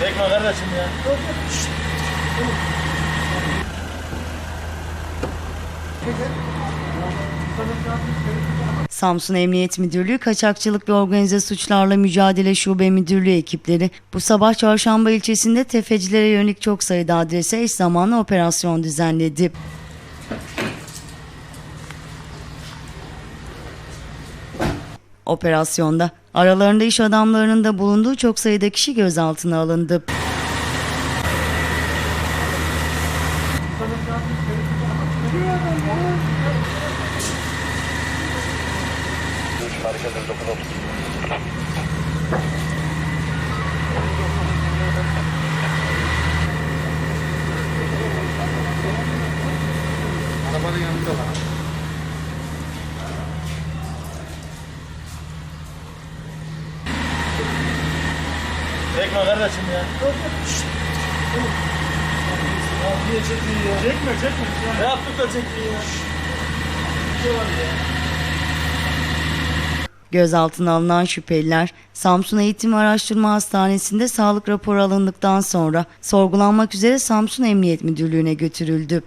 Çekme kardeşim ya. Samsun Emniyet Müdürlüğü Kaçakçılık ve Organize Suçlarla Mücadele Şube Müdürlüğü ekipleri bu sabah Çarşamba ilçesinde tefecilere yönelik çok sayıda adrese eş zamanlı operasyon düzenledi. Operasyonda aralarında iş adamlarının da bulunduğu çok sayıda kişi gözaltına alındı. Arabanın yanında var. Çekme kardeşim ya. Niye çekiyor ya? Çekme çekme. Ne yaptık da çekiyor ya? Bir şey var ya. Gözaltına alınan şüpheliler Samsun Eğitim Araştırma Hastanesi'nde sağlık raporu alındıktan sonra sorgulanmak üzere Samsun Emniyet Müdürlüğü'ne götürüldü.